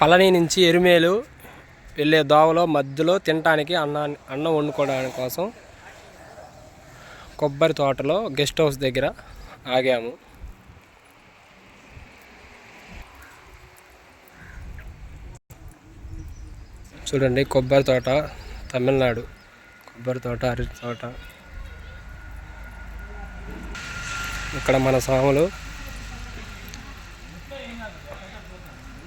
పళని నుంచి ఎరుమేలు వెళ్ళే దోవలో మధ్యలో తినటానికి అన్న అన్నం వండుకోవడానికి కోసం కొబ్బరి తోటలో గెస్ట్ హౌస్ దగ్గర ఆగాము. చూడండి కొబ్బరి తోట తమిళనాడు. కొబ్బరి తోట అరటి తోట. ఇక్కడ మన స్వాములు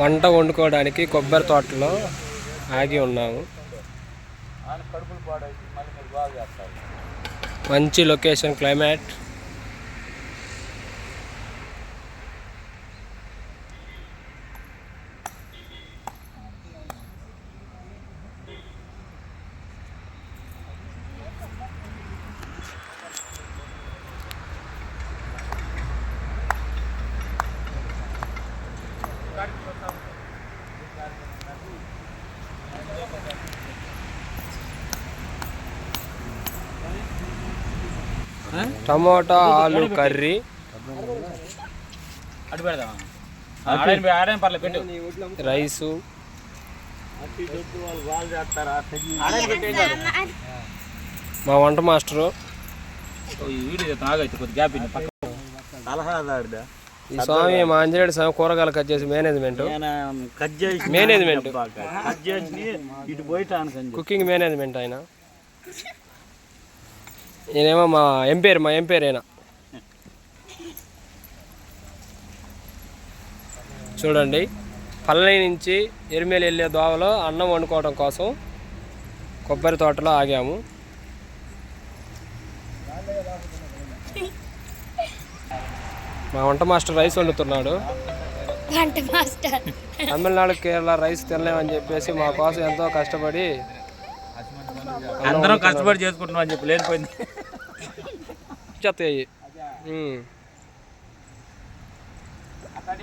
వంట వండుకోవడానికి కొబ్బరి తోటలో ఆగి ఉన్నాము. మంచి లొకేషన్ క్లైమేట్. టమోటా ఆలు కర్రీ. అటు పెడదామా? రైసు. మా వంట మాస్టరు. ఈ వీడియో ఆగైతే కొద్ది గ్యాప్ సలహాదారుడా ఈ స్వామి మా అంజనేయుడు స్వామి కూరగాయలు కట్ చేసి మేనేజ్మెంట్. నేను కట్ చేసి మేనేజ్మెంట్ కట్ చేసి ఇటు పోయటానికి కుకింగ్ మేనేజ్మెంట్ ఆయన. ఈయనేమో మా ఎంపేరు మా ఎంపేరు ఆయన. చూడండి పల్లె నుంచి ఎరిమేలు వెళ్ళే దోవలో అన్నం వండుకోవడం కోసం కొబ్బరి తోటలో ఆగాము. మా వంట మాస్టర్ రైస్ వండుతున్నాడు. వంట మాస్టర్. తమిళనాడు కేరళ రైస్ తినలేమని చెప్పేసి మా కోసం ఎంతో కష్టపడి అందరం కష్టపడి చేసుకుంటున్నాం అని చెప్పి లేనిపోయింది. చెత్తాయి అక్కడ